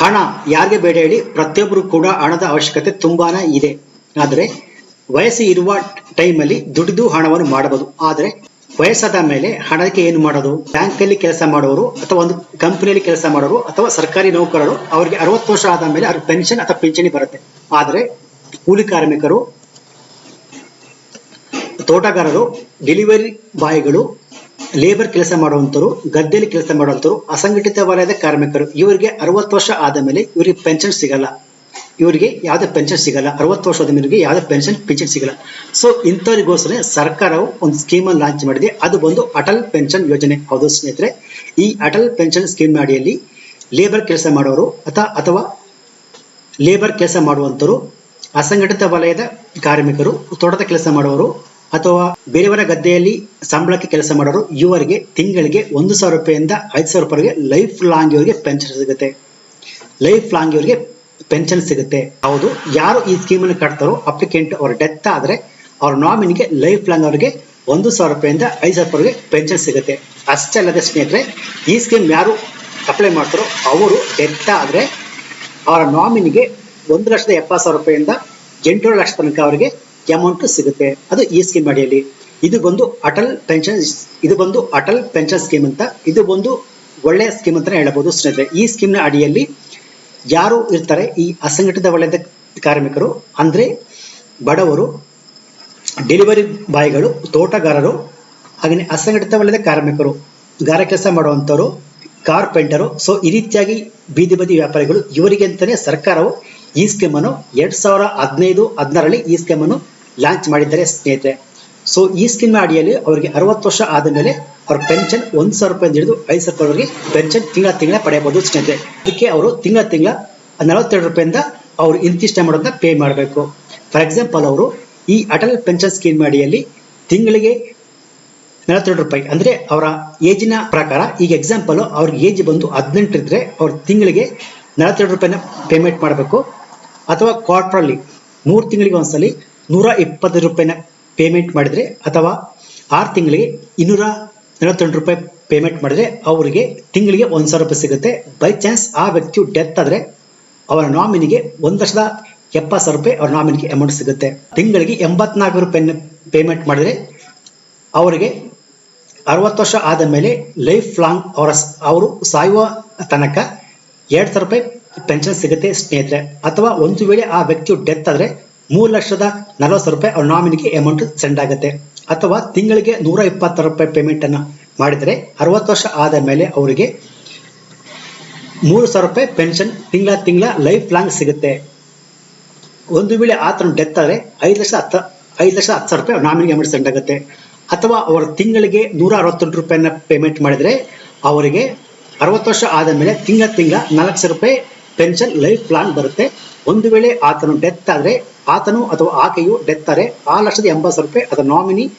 ಹಣ ಯಾರಿಗೆ ಬೇಡ ಹೇಳಿ ಪ್ರತಿಯೊಬ್ಬರು ಕೂಡ ಹಣದ ಅವಶ್ಯಕತೆ ತುಂಬಾನೇ ಇದೆ. ಆದರೆ ವಯಸ್ಸು ಇರುವ ಟೈಮಲ್ಲಿ ದುಡಿದು ಹಣವನ್ನು ಮಾಡಬಹುದು. ಆದರೆ ವಯಸ್ಸಾದ ಮೇಲೆ ಹಣಕ್ಕೆ ಏನು ಮಾಡೋದು? ಬ್ಯಾಂಕ್ ಅಲ್ಲಿ ಕೆಲಸ ಮಾಡೋರು ಅಥವಾ ಒಂದು ಕಂಪನಿಯಲ್ಲಿ ಕೆಲಸ ಮಾಡೋರು ಅಥವಾ ಸರ್ಕಾರಿ ನೌಕರರು ಅವರಿಗೆ ಅರವತ್ತು ವರ್ಷ ಆದ ಮೇಲೆ ಅವ್ರಿಗೆ ಪೆನ್ಷನ್ ಅಥವಾ ಪಿಂಚಣಿ ಬರುತ್ತೆ. ಆದರೆ ಕೂಲಿ ಕಾರ್ಮಿಕರು, ತೋಟಗಾರರು, ಡೆಲಿವರಿ ಬಾಯ್ಗಳು ಲೇಬರ್ ಕೆಲಸ ಮಾಡುವಂತರು ಗದ್ದೆಯಲ್ಲಿ ಕೆಲಸ ಮಾಡುವಂತರು ಅಸಂಘಟಿತ ವಲಯದ ಕಾರ್ಮಿಕರು, ಇವರಿಗೆ ಅರವತ್ತು ವರ್ಷ ಆದ ಮೇಲೆ ಇವರಿಗೆ ಪೆನ್ಷನ್ ಸಿಗಲ್ಲ. ಇವರಿಗೆ ಯಾವುದೇ ಪೆನ್ಷನ್ ಸಿಗಲ್ಲ. ಅರವತ್ತು ವರ್ಷದ ಇವರಿಗೆ ಯಾವುದೇ ಪೆನ್ಷನ್ ಪಿಂಚಣಿ ಸಿಗಲ್ಲ. ಸೊ ಇಂಥವ್ರಿಗೋಸ್ಕರ ಸರ್ಕಾರವು ಒಂದು ಸ್ಕೀಮ್ ಅನ್ನು ಲಾಂಚ್ ಮಾಡಿದೆ. ಅದು ಬಂದು ಅಟಲ್ ಪೆನ್ಷನ್ ಯೋಜನೆ. ಹೌದು ಸ್ನೇಹಿತರೆ, ಈ ಅಟಲ್ ಪೆನ್ಷನ್ ಸ್ಕೀಮ್ ಅಡಿಯಲ್ಲಿ ಲೇಬರ್ ಕೆಲಸ ಮಾಡೋರು ಅಥವಾ ಅಥವಾ ಲೇಬರ್ ಕೆಲಸ ಮಾಡುವಂತರು ಅಸಂಘಟಿತ ವಲಯದ ಕಾರ್ಮಿಕರು, ತೋಟದ ಕೆಲಸ ಮಾಡುವವರು ಅಥವಾ ಬೇರೆಯವರ ಗದ್ದೆಯಲ್ಲಿ ಸಂಬಳಕ್ಕೆ ಕೆಲಸ ಮಾಡೋರು ಇವರಿಗೆ ತಿಂಗಳಿಗೆ ಒಂದು ಸಾವಿರ ರೂಪಾಯಿಂದ ಐದು ಸಾವಿರ ರೂಪಾಯಿಗೆ ಲೈಫ್ ಲಾಂಗ್ ಇವರಿಗೆ ಪೆನ್ಷನ್ ಸಿಗುತ್ತೆ. ಲೈಫ್ ಲಾಂಗ್ ಇವರಿಗೆ ಪೆನ್ಷನ್ ಸಿಗುತ್ತೆ. ಹೌದು, ಯಾರು ಈ ಸ್ಕೀಮ್ ಅನ್ನು ಕಟ್ತಾರೋ ಅಪ್ಲಿಕೆಂಟ್ ಅವ್ರ ಡೆತ್ ಆದ್ರೆ ಅವ್ರ ನಾಮಿನಿಗೆ ಲೈಫ್ ಲಾಂಗ್ ಅವರಿಗೆ ಒಂದು ಸಾವಿರ ರೂಪಾಯಿಂದ ಐದು ಸಾವಿರ ರೂಪಾಯಿಗೆ ಪೆನ್ಷನ್ ಸಿಗುತ್ತೆ. ಅಷ್ಟೇ ಅಲ್ಲದೆ ಸ್ನೇಹಿತರೆ, ಈ ಸ್ಕೀಮ್ ಯಾರು ಅಪ್ಲೈ ಮಾಡ್ತಾರೋ ಅವರು ಡೆತ್ ಆದ್ರೆ ಅವರ ನಾಮಿನಿಗೆ ಒಂದು ಲಕ್ಷದ ಎಪ್ಪತ್ತು ಸಾವಿರ ರೂಪಾಯಿಂದ ಎಂಟೂವರೆ ಲಕ್ಷ ತನಕ ಅವರಿಗೆ ಅಮೌಂಟ್ ಸಿಗುತ್ತೆ. ಅದು ಈ ಸ್ಕೀಮ್ ಅಡಿಯಲ್ಲಿ. ಇದು ಬಂದು ಅಟಲ್ ಪೆನ್ಷನ್ ಇದು ಬಂದು ಅಟಲ್ ಪೆನ್ಷನ್ ಸ್ಕೀಮ್ ಅಂತ, ಇದು ಒಂದು ಒಳ್ಳೆಯ ಸ್ಕೀಮ್ ಅಂತ ಹೇಳಬಹುದು ಸ್ನೇಹಿತರೆ. ಈ ಸ್ಕೀಮ್ನ ಅಡಿಯಲ್ಲಿ ಯಾರು ಇರ್ತಾರೆ? ಈ ಅಸಂಘಟಿತ ವಲಯದ ಕಾರ್ಮಿಕರು, ಅಂದ್ರೆ ಬಡವರು ಡೆಲಿವರಿ ಬಾಯ್ಗಳು, ತೋಟಗಾರರು ಹಾಗೆಯೇ ಅಸಂಘಟಿತ ವಲಯದ ಕಾರ್ಮಿಕರು, ಗಾರ ಕೆಲಸ ಮಾಡುವಂಥವ್ರು ಕಾರ್ಪೆಂಟರು ಸೊ ಈ ರೀತಿಯಾಗಿ ಬೀದಿ ಬದಿ ವ್ಯಾಪಾರಿಗಳು ಇವರಿಗೆ ಅಂತಲೇ ಸರ್ಕಾರವು ಈ ಸ್ಕೀಮನ್ನು ಎರಡ್ ಸಾವಿರ ಹದಿನೈದು, ಹದಿನಾರರಲ್ಲಿ ಈ ಸ್ಕೀಮ್ ಅನ್ನು ಲಾಂಚ್ ಮಾಡಿದ್ದಾರೆ ಸ್ನೇಹಿತರೆ. ಸೊ ಈ ಸ್ಕೀಮ್ ಅಡಿಯಲ್ಲಿ ಅವರಿಗೆ ಅರವತ್ತು ವರ್ಷ ಆದ ಮೇಲೆ ಅವ್ರ ಪೆನ್ಷನ್ ಒಂದ್ ಸಾವಿರ ರೂಪಾಯಿ ಹಿಡಿದು ಐದು ಸಾವಿರ ರೂಪಾಯಿ ಪೆನ್ಷನ್ ತಿಂಗಳ ತಿಂಗಳ ಪಡೆಯಬಹುದು ಸ್ನೇಹಿತರೆ. ಅದಕ್ಕೆ ಅವರು ತಿಂಗಳ ತಿಂಗಳ ನಲವತ್ತೆರಡು ರೂಪಾಯಿಂದ ಅವರು ಇಂತಿಷ್ಟ ಮಾಡೋದನ್ನ ಪೇ ಮಾಡಬೇಕು. ಫಾರ್ ಎಕ್ಸಾಂಪಲ್ ಅವರು ಈ ಅಟಲ್ ಪೆನ್ಷನ್ ಸ್ಕೀಮ್ ಅಡಿಯಲ್ಲಿ ತಿಂಗಳಿಗೆ ನಲವತ್ತೆರಡು ರೂಪಾಯಿ ಅಂದ್ರೆ ಅವರ ಏಜಿನ ಪ್ರಕಾರ, ಈಗ ಎಕ್ಸಾಂಪಲ್ ಅವ್ರ ಏಜ್ ಬಂದು ಹದಿನೆಂಟು ಇದ್ರೆ ಅವ್ರ ತಿಂಗಳಿಗೆ ನಲವತ್ತೆರಡು ರೂಪಾಯಿನ ಪೇಮೆಂಟ್ ಮಾಡಬೇಕು. ಅಥವಾ ಕ್ವಾರ್ಟರ್ಲಿ ಮೂರು ತಿಂಗಳಿಗೆ ಒಂದ್ಸಲಿ ನೂರ ಇಪ್ಪತ್ತು ರೂಪಾಯಿನ ಪೇಮೆಂಟ್ ಮಾಡಿದರೆ ಅಥವಾ ಆರು ತಿಂಗಳಿಗೆ ಇನ್ನೂರ ನಲವತ್ತೆರಡು ರೂಪಾಯಿ ಪೇಮೆಂಟ್ ಮಾಡಿದರೆ ಅವರಿಗೆ ತಿಂಗಳಿಗೆ ಒಂದು ಸಾವಿರ ರೂಪಾಯಿ ಸಿಗುತ್ತೆ. ಬೈ ಚಾನ್ಸ್ ಆ ವ್ಯಕ್ತಿಯು ಡೆತ್ ಆದರೆ ಅವರ ನಾಮಿನಿಗೆ ಒಂದು ಲಕ್ಷದ ಎಪ್ಪತ್ತು ಸಾವಿರ ರೂಪಾಯಿ ಅವರ ನಾಮಿನಿಗೆ ಅಮೌಂಟ್ ಸಿಗುತ್ತೆ. ತಿಂಗಳಿಗೆ ಎಂಬತ್ನಾಲ್ಕು ರೂಪಾಯಿನ ಪೇಮೆಂಟ್ ಮಾಡಿದರೆ ಅವರಿಗೆ ಅರವತ್ತು ವರ್ಷ ಆದ ಮೇಲೆ ಲೈಫ್ ಲಾಂಗ್ ಅವರ ಅವರು ಸಾಯುವ ತನಕ ಎರಡು ಸಾವಿರ ರೂಪಾಯಿ ಪೆನ್ಷನ್ ಸಿಗುತ್ತೆ ಸ್ನೇಹಿತರೆ. ಅಥವಾ ಒಂದು ವೇಳೆ ಆ ವ್ಯಕ್ತಿಯು ಡೆತ್ ಆದ್ರೆ ಮೂರು ಲಕ್ಷದ ನಲವತ್ತು ರೂಪಾಯಿ ಅವ್ರ ನಾಮಿನಿಗೆ ಅಮೌಂಟ್ ಸೆಂಡ್ ಆಗುತ್ತೆ. ಅಥವಾ ತಿಂಗಳಿಗೆ ನೂರ ಇಪ್ಪತ್ತು ರೂಪಾಯಿ ಪೇಮೆಂಟ್ ಅನ್ನ ಮಾಡಿದರೆ ಅರವತ್ತು ವರ್ಷ ಆದ ಮೇಲೆ ಅವರಿಗೆ ಮೂರು ಸಾವಿರ ರೂಪಾಯಿ ಪೆನ್ಷನ್ ತಿಂಗಳ ತಿಂಗಳ ಲೈಫ್ ಲಾಂಗ್ ಸಿಗುತ್ತೆ. ಒಂದು ವೇಳೆ ಆತನ ಡೆತ್ ಆದರೆ ಐದು ಲಕ್ಷ ಹತ್ತ, ಐದು ಲಕ್ಷ ಹತ್ತು ಸಾವಿರ ರೂಪಾಯಿ ನಾಮಿನಿಗೆ ಅಮೌಂಟ್ ಸೆಂಡ್ ಆಗುತ್ತೆ. ಅಥವಾ ಅವರ ತಿಂಗಳಿಗೆ ನೂರ ಅರವತ್ತೆಂಟು ರೂಪಾಯಿನ ಪೇಮೆಂಟ್ ಮಾಡಿದರೆ ಅವರಿಗೆ ಅರವತ್ತು ವರ್ಷ ಆದ ಮೇಲೆ ತಿಂಗಳ ತಿಂಗಳ ನಾಲ್ಕು ಸಾವಿರ ರೂಪಾಯಿ ಪೆನ್ಷನ್ ಲೈಫ್ ಲಾಂಗ್ ಬರುತ್ತೆ. ಒಂದು ವೇಳೆ ಆತನ ಡೆತ್ ಆದ್ರೆ ಆತನು ಅಥವಾ ಆಕೆಯು ಡೆತ್ ಆದ್ರೆ ಆ ಲಕ್ಷದ ಎಂಬತ್ತು ರೂಪಾಯಿ ಅದರ ನಾಮಿನಿ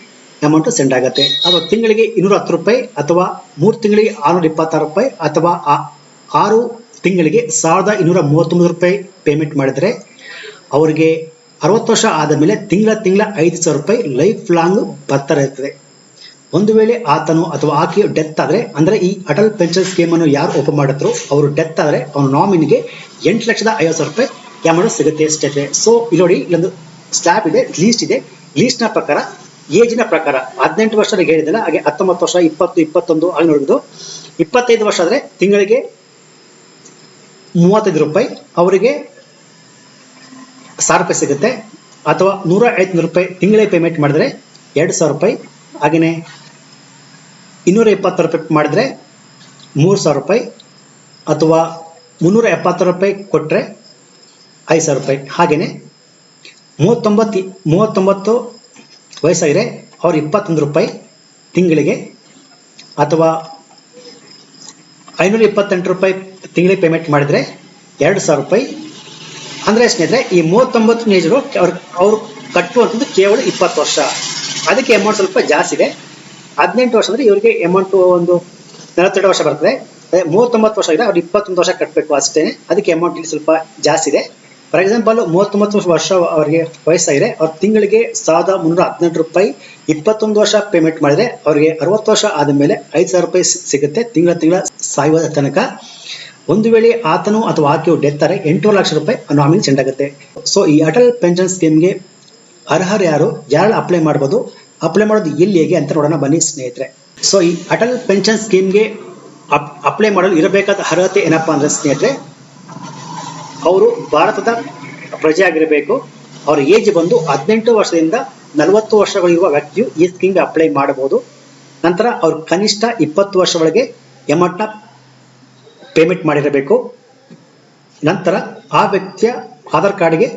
ಅಮೌಂಟ್ ಸೆಂಡ್ ಆಗುತ್ತೆ. ಅಥವಾ ತಿಂಗಳಿಗೆ ಇನ್ನೂರ ಹತ್ತು ರೂಪಾಯಿ ಅಥವಾ ಮೂರು ತಿಂಗಳಿಗೆ ಆರುನೂರ ಇಪ್ಪತ್ತಾರು ರೂಪಾಯಿ ಅಥವಾ ಆ- ಆರು ತಿಂಗಳಿಗೆ ಸಾವಿರದ ಇನ್ನೂರ ಮೂವತ್ತೊಂಬತ್ತು ರೂಪಾಯಿ ಪೇಮೆಂಟ್ ಮಾಡಿದರೆ ಅವರಿಗೆ ಅರವತ್ತು ವರ್ಷ ಆದ ಮೇಲೆ ತಿಂಗಳ ತಿಂಗಳ ಐದು ಸಾವಿರ ರೂಪಾಯಿ ಲೈಫ್ ಲಾಂಗ್ ಬರ್ತಾರೆ ಇರ್ತದೆ. ಒಂದು ವೇಳೆ ಆತನು ಅಥವಾ ಆಕೆಯು ಡೆತ್ ಆದ್ರೆ, ಅಂದ್ರೆ ಈ ಅಟಲ್ ಪೆನ್ಷನ್ ಸ್ಕೀಮ್ ಅನ್ನು ಯಾರು ಓಪನ್ ಮಾಡಿದ್ರು, ಅವರು ಡೆತ್ ಆದ್ರೆ ಅವನ ನಾಮಿನಿಗೆ ಎಂಟು ಲಕ್ಷದ ಐವತ್ತು ಸಾವಿರ ರೂಪಾಯಿ ಅಮೌಂಟ್ ಸಿಗುತ್ತೆ ಸ್ಟೇಟ್ ಸೊ ಇಲ್ಲಿ ನೋಡಿ, ಇಲ್ಲೊಂದು ಸ್ಲ್ಯಾಬ್ ಇದೆ ಲೀಸ್ಟ್ ಇದೆ. ಲೀಸ್ಟ್ನ ಪ್ರಕಾರ ಏಜಿನ ಪ್ರಕಾರ, ಹದಿನೆಂಟು ವರ್ಷ ಹೇಳಿದಲ್ಲ ಹಾಗೆ ಹತ್ತೊಂಬತ್ತು ವರ್ಷ, ಇಪ್ಪತ್ತು, ಇಪ್ಪತ್ತೊಂದು, ಹಾಗೆ ನೋಡಬಹುದು ಇಪ್ಪತ್ತೈದು ವರ್ಷ ಆದ್ರೆ ತಿಂಗಳಿಗೆ ಮೂವತ್ತೈದು ರೂಪಾಯಿ, ಅವರಿಗೆ ಸಾವಿರ ರೂಪಾಯಿ ಸಿಗುತ್ತೆ. ಅಥವಾ ನೂರ ಐವತ್ತು ರೂಪಾಯಿ ತಿಂಗಳಿಗೆ ಪೇಮೆಂಟ್ ಮಾಡಿದ್ರೆ ಎರಡು ಸಾವಿರ ರೂಪಾಯಿ. ಹಾಗೆಯೇ ಇನ್ನೂರ ಇಪ್ಪತ್ತು ರೂಪಾಯಿ ಮಾಡಿದ್ರೆ ಮೂರು ಸಾವಿರ ರೂಪಾಯಿ. ಅಥವಾ ಮುನ್ನೂರ ಎಪ್ಪತ್ತು ರೂಪಾಯಿ ಕೊಟ್ಟರೆ ಐದು ಸಾವಿರ ರೂಪಾಯಿ. ಹಾಗೆಯೇ ಮೂವತ್ತೊಂಬತ್ತು ಮೂವತ್ತೊಂಬತ್ತು ವಯಸ್ಸಾಗಿದೆ ಅವ್ರು ಇಪ್ಪತ್ತೊಂದು ರೂಪಾಯಿ ತಿಂಗಳಿಗೆ ಅಥವಾ ಐನೂರ ಇಪ್ಪತ್ತೆಂಟು ರೂಪಾಯಿ ತಿಂಗಳಿಗೆ ಪೇಮೆಂಟ್ ಮಾಡಿದರೆ ಎರಡು ಸಾವಿರ ರೂಪಾಯಿ. ಅಂದರೆ ಸ್ನೇಹಿತರೆ, ಈ ಮೂವತ್ತೊಂಬತ್ತು ನೇಜರು ಅವ್ರು ಅವ್ರು ಕಟ್ಟುವಂಥದ್ದು ಕೇವಲ ಇಪ್ಪತ್ತು ವರ್ಷ. ಅದಕ್ಕೆ ಅಮೌಂಟ್ ಸ್ವಲ್ಪ ಜಾಸ್ತಿ ಇದೆ. ಹದಿನೆಂಟು ವರ್ಷ ಅಂದರೆ ಇವರಿಗೆ ಅಮೌಂಟು ಒಂದು ನಲವತ್ತೆರಡು ವರ್ಷ ಬರ್ತದೆ. ಅದೇ ಮೂವತ್ತೊಂಬತ್ತು ವರ್ಷ ಇದೆ ಅವ್ರು ಇಪ್ಪತ್ತೊಂದು ವರ್ಷ ಕಟ್ಟಬೇಕು ಅಷ್ಟೇ ಅದಕ್ಕೆ ಅಮೌಂಟ್ ಇಲ್ಲಿ ಸ್ವಲ್ಪ ಜಾಸ್ತಿ ಇದೆ. ಫಾರ್ ಎಕ್ಸಾಂಪಲ್ ಮೂವತ್ತೊಂಬತ್ತು ವರ್ಷ ಅವರಿಗೆ ವಯಸ್ಸಾಗಿದೆ. ಅವ್ರ ತಿಂಗಳಿಗೆ ಸಾವಿರದ ಮುನ್ನೂರ ಹದಿನೆಂಟು ರೂಪಾಯಿ ಇಪ್ಪತ್ತೊಂದು ವರ್ಷ ಪೇಮೆಂಟ್ ಮಾಡಿದ್ರೆ ಅವರಿಗೆ ಅರವತ್ತು ವರ್ಷ ಆದ ಮೇಲೆ ಐದು ಸಾವಿರ ರೂಪಾಯಿ ಸಿಗುತ್ತೆ. ತಿಂಗಳ ತಿಂಗಳ ಸಾಯುವ ತನಕ. ಒಂದು ವೇಳೆ ಆತನು ಅಥವಾ ಆಕೆಯು ಡೆತ್ ಆದರೆ ಲಕ್ಷ ರೂಪಾಯಿ ನಾಮಿನಿ ಚೆಂಡಾಗುತ್ತೆ ಸೊ ಈ ಅಟಲ್ ಪೆನ್ಷನ್ ಸ್ಕೀಮ್ಗೆ ಅರ್ಹರು ಯಾರು? ಯಾರು ಅಪ್ಲೈ ಮಾಡ್ಬೋದು? ಅಪ್ಲೈ ಮಾಡೋದು ಎಲ್ಲಿ ಹೇಗೆ ಅಂತ ನೋಡೋಣ ಬನ್ನಿ ಸ್ನೇಹಿತರೆ. ಸೊ ಈ ಅಟಲ್ ಪೆನ್ಷನ್ ಸ್ಕೀಮ್ಗೆ ಅಪ್ಲೈ ಮಾಡಲು ಇರಬೇಕಾದ ಅರ್ಹತೆ ಏನಪ್ಪಾ ಅಂದ್ರೆ ಸ್ನೇಹಿತರೆ ಅವರು ಭಾರತದ ಪ್ರಜೆ ಆಗಿರಬೇಕು ಅವರ ಏಜ್ ಬಂದು ಹದಿನೆಂಟು ವರ್ಷದಿಂದ ನಲವತ್ತು ವರ್ಷಗಳಿರುವ ವ್ಯಕ್ತಿಯು ಈ ಸ್ಕೀಮ್ಗೆ ಅಪ್ಲೈ ಮಾಡಬಹುದು. ನಂತರ ಅವರು ಕನಿಷ್ಠ ಇಪ್ಪತ್ತು ವರ್ಷ ಒಳಗೆ ಎಮೌಂಟ್ನ ಪೇಮೆಂಟ್ ಮಾಡಿರಬೇಕು. ನಂತರ ಆ ವ್ಯಕ್ತಿಯ ಆಧಾರ್ ಕಾರ್ಡ್ಗೆ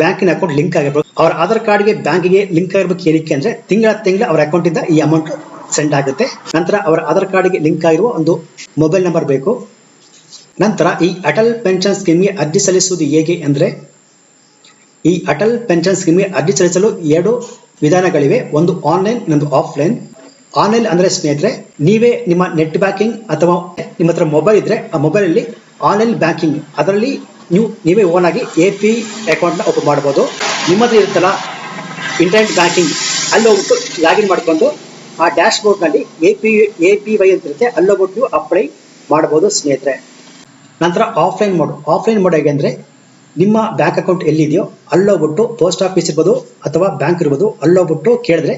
ಬ್ಯಾಂಕಿನ ಅಕೌಂಟ್ ಲಿಂಕ್ ಆಗಿರ್ಬೇಕು ಅವರ ಆಧಾರ್ ಕಾರ್ಡ್ಗೆ ಬ್ಯಾಂಕಿಗೆ ಲಿಂಕ್ ಆಗಿರ್ಬೇಕು ಏನಕ್ಕೆ ಅಂದ್ರೆ ತಿಂಗಳ ತಿಂಗಳ ಅವರ ಅಕೌಂಟ್ ಇಂದ ಈ ಅಮೌಂಟ್ ಸೆಂಡ್ ಆಗುತ್ತೆ. ನಂತರ ಅವರ ಆಧಾರ್ ಕಾರ್ಡ್ಗೆ ಲಿಂಕ್ ಆಗಿರುವ ಒಂದು ಮೊಬೈಲ್ ನಂಬರ್ ಬೇಕು. ನಂತರ ಈ ಅಟಲ್ ಪೆನ್ಷನ್ ಸ್ಕೀಮ್ಗೆ ಅರ್ಜಿ ಸಲ್ಲಿಸುವುದು ಹೇಗೆ ಅಂದರೆ, ಈ ಅಟಲ್ ಪೆನ್ಷನ್ ಸ್ಕೀಮ್ಗೆ ಅರ್ಜಿ ಸಲ್ಲಿಸಲು ಎರಡು ವಿಧಾನಗಳಿವೆ. ಒಂದು ಆನ್ಲೈನ್, ಇನ್ನೊಂದು ಆಫ್ಲೈನ್. ಆನ್ಲೈನ್ ಅಂದರೆ ಸ್ನೇಹಿತರೆ, ನೀವೇ ನಿಮ್ಮ ನೆಟ್ ಬ್ಯಾಂಕಿಂಗ್ ಅಥವಾ ನಿಮ್ಮ ಹತ್ರ ಮೊಬೈಲ್ ಇದ್ರೆ ಆ ಮೊಬೈಲಲ್ಲಿ ಆನ್ಲೈನ್ ಬ್ಯಾಂಕಿಂಗ್. ಅದರಲ್ಲಿ ನೀವು, ನೀವೇ ಓನ್ ಆಗಿ ಎ ಪಿ ಅಕೌಂಟ್ನ ಓಪನ್ ಮಾಡ್ಬೋದು. ನಿಮ್ಮ ಹತ್ರ ಇರುತ್ತಲ್ಲ ಇಂಟರ್ನೆಟ್ ಬ್ಯಾಂಕಿಂಗ್. ಅಲ್ಲಿ ಹೋಗ್ಬಿಟ್ಟು ಲಾಗಿನ್ ಮಾಡಿಕೊಂಡು ಆ ಡ್ಯಾಶ್ ಬೋರ್ಡ್ನಲ್ಲಿ A P A P Y ಅಂತ ಇರುತ್ತೆ. ಅಲ್ಲಿ ಹೋಗ್ಬಿಟ್ಟು ಅಪ್ಲೈ ಮಾಡ್ಬೋದು ಸ್ನೇಹಿತರೆ. ನಂತರ ಆಫ್ಲೈನ್ ಮೋಡ್ ಆಫ್ಲೈನ್ ಮೋಡ್ ಹೇಗೆ ಅಂದರೆ ನಿಮ್ಮ ಬ್ಯಾಂಕ್ ಅಕೌಂಟ್ ಎಲ್ಲಿದೆಯೋ ಅಲ್ಲೋಗ್ಬಿಟ್ಟು ಪೋಸ್ಟ್ ಆಫೀಸ್ ಇರ್ಬೋದು ಅಥವಾ ಬ್ಯಾಂಕ್ ಇರ್ಬೋದು ಅಲ್ಲೋಗ್ಬಿಟ್ಟು ಕೇಳಿದ್ರೆ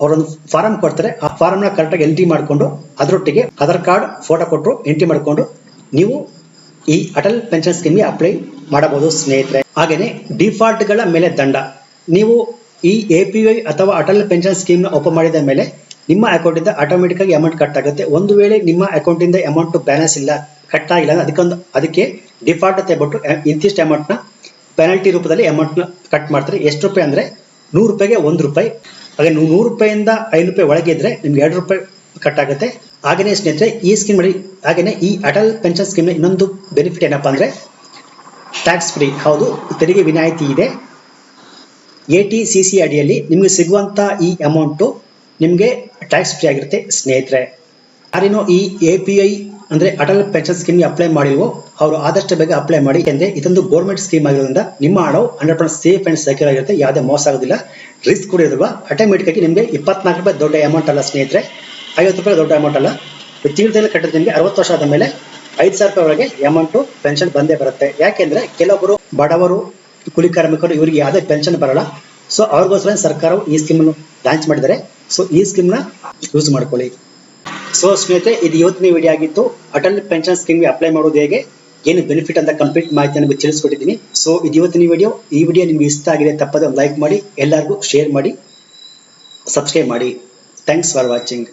ಅವರೊಂದು ಫಾರಂ ಕೊಡ್ತಾರೆ. ಆ ಫಾರಮ್ನ ಕರೆಕ್ಟಾಗಿ ಎಂಟ್ರಿ ಮಾಡಿಕೊಂಡು ಅದರೊಟ್ಟಿಗೆ ಆಧಾರ್ ಕಾರ್ಡ್ ಫೋಟೋ ಕೊಟ್ಟರು ಎಂಟ್ರಿ ಮಾಡಿಕೊಂಡು ನೀವು ಈ ಅಟಲ್ ಪೆನ್ಷನ್ ಸ್ಕೀಮ್ಗೆ ಅಪ್ಲೈ ಮಾಡಬಹುದು ಸ್ನೇಹಿತರೆ. ಹಾಗೆಯೇ ಡಿಫಾಲ್ಟ್ಗಳ ಮೇಲೆ ದಂಡ. ನೀವು ಈ ಎ ಪಿ ವೈ ಅಥವಾ ಅಟಲ್ ಪೆನ್ಷನ್ ಸ್ಕೀಮ್ನ ಓಪನ್ ಮಾಡಿದ ಮೇಲೆ ನಿಮ್ಮ ಅಕೌಂಟಿಂದ ಆಟೋಮೆಟಿಕ್ ಆಗಿ ಅಮೌಂಟ್ ಕಟ್ ಆಗುತ್ತೆ. ಒಂದು ವೇಳೆ ನಿಮ್ಮ ಅಕೌಂಟಿಂದ ಅಮೌಂಟ್ ಬ್ಯಾಲೆನ್ಸ್ ಇಲ್ಲ ಕಟ್ ಆಗಿಲ್ಲ ಅಂದ್ರೆ ಅದಕ್ಕೊಂದು ಅದಕ್ಕೆ ಡಿಫಾಲ್ಟ್ ಅಂತ ಹೇಳ್ಬಿಟ್ಟು ಇಂತಿಷ್ಟು ಅಮೌಂಟ್ನ ಪೆನಾಲ್ಟಿ ರೂಪದಲ್ಲಿ ಅಮೌಂಟ್ನ ಕಟ್ ಮಾಡ್ತಾರೆ. ಎಷ್ಟು ರೂಪಾಯಿ ಅಂದ್ರೆ ನೂರು ರೂಪಾಯಿಗೆ ಒಂದು ರೂಪಾಯಿ. ಹಾಗೆ ನೂರು ರೂಪಾಯಿಂದ ಐದು ರೂಪಾಯಿ ಒಳಗೆ ಇದ್ರೆ ನಿಮ್ಗೆ ಎರಡು ರೂಪಾಯಿ ಕಟ್ ಆಗುತ್ತೆ. ಹಾಗೇನೆ ಸ್ನೇಹಿತರೆ, ಈ ಸ್ಕೀಮ್ ಮಾಡಿ ಹಾಗೆಯೇ ಈ ಅಟಲ್ ಪೆನ್ಷನ್ ಸ್ಕೀಮ್ನ ಇನ್ನೊಂದು ಬೆನಿಫಿಟ್ ಏನಪ್ಪಾ ಅಂದ್ರೆ ಟ್ಯಾಕ್ಸ್ ಫ್ರೀ ಹೌದು, ತೆರಿಗೆ ವಿನಾಯಿತಿ ಇದೆ. ಎ ಟಿ ಸಿ ಸಿ ಅಡಿಯಲ್ಲಿ ನಿಮಗೆ ಸಿಗುವಂತ ಈ ಅಮೌಂಟು ನಿಮಗೆ ಟ್ಯಾಕ್ಸ್ ಫ್ರೀ ಆಗಿರುತ್ತೆ ಸ್ನೇಹಿತರೆ. ಯಾರೇನೋ ಈ ಎ ಪಿ ಐ ಅಂದ್ರೆ ಅಟಲ್ ಪೆನ್ಷನ್ ಸ್ಕೀಮ್ ಅಪ್ಲೈ ಮಾಡಿಲ್ವೋ, ಅವರು ಆದಷ್ಟು ಬೇಗ ಅಪ್ಲೈ ಮಾಡಿ. ಯಾಕೆಂದ್ರೆ ಇದೊಂದು ಗೌರ್ಮೆಂಟ್ ಸ್ಕೀಮ್ ಆಗಿರೋದ್ರಿಂದ ನಿಮ್ಮ ಹಣವು hundred percent safe and secure ಆಗಿರುತ್ತೆ. ಯಾವುದೇ ಮೋಸ ಆಗೋದಿಲ್ಲ. ರಿಸ್ಕ್ ಕೂಡ ಇರುವ ಆಟೋಮೆಟಿಕ್ ಆಗಿ ನಿಮಗೆ ಇಪ್ಪತ್ನಾಲ್ಕು ರೂಪಾಯಿ ದೊಡ್ಡ ಅಮೌಂಟ್ ಅಲ್ಲ ಸ್ನೇಹಿತರೆ. ಐವತ್ತು ರೂಪಾಯಿ ದೊಡ್ಡ ಅಮೌಂಟ್ ಅಲ್ಲ. ತೀರ್ಥದಲ್ಲಿ ಕಟ್ಟಿದ ನಿಮಗೆ ಅರವತ್ತು ವರ್ಷ ಆದ ಮೇಲೆ ಐದು ಸಾವಿರ ರೂಪಾಯಿ ಒಳಗೆ ಅಮೌಂಟು ಪೆನ್ಷನ್ ಬಂದೇ ಬರುತ್ತೆ. ಯಾಕೆಂದ್ರೆ ಕೆಲವೊಬ್ಬರು ಬಡವರು, ಕೂಲಿ ಕಾರ್ಮಿಕರು ಇವರಿಗೆ ಯಾವುದೇ ಪೆನ್ಷನ್ ಬರಲ್ಲ. ಸೊ ಅವ್ರಿಗೋಸ್ಕರ ಸರ್ಕಾರವು ಈ ಸ್ಕೀಮನ್ನು ಲಾಂಚ್ ಮಾಡಿದ್ದಾರೆ. ಸೊ ಈ ಸ್ಕೀಮ್ನ ಯೂಸ್ ಮಾಡ್ಕೊಳ್ಳಿ. ಸೊ, ಸ್ನೇಹಿತರೆ, ಇದು ಇವತ್ತಿನ ವಿಡಿಯೋ ಆಗಿತ್ತು. ಅಟಲ್ ಪೆನ್ಷನ್ ಸ್ಕೀಮ್ಗೆ ಅಪ್ಲೈ ಮಾಡೋದು ಹೇಗೆ? ಏನು ಬೆನಿಫಿಟ್ ಅಂತ ಕಂಪ್ಲೀಟ್ ಮಾಹಿತಿ ನಿಮಗೆ ತಿಳಿಸ್ಕೊಟ್ಟಿದ್ದೀನಿ. ಸೊ, ಇದು ಇವತ್ತಿನ ವಿಡಿಯೋ ಈ ವಿಡಿಯೋ ನಿಮ್ಗೆ ಇಷ್ಟ ಆಗಿದೆ, ತಪ್ಪದೆ ಲೈಕ್ ಮಾಡಿ, ಎಲ್ಲರಿಗೂ ಶೇರ್ ಮಾಡಿ ಸಬ್ಸ್ಕ್ರೈಬ್ ಮಾಡಿ. Thanks for watching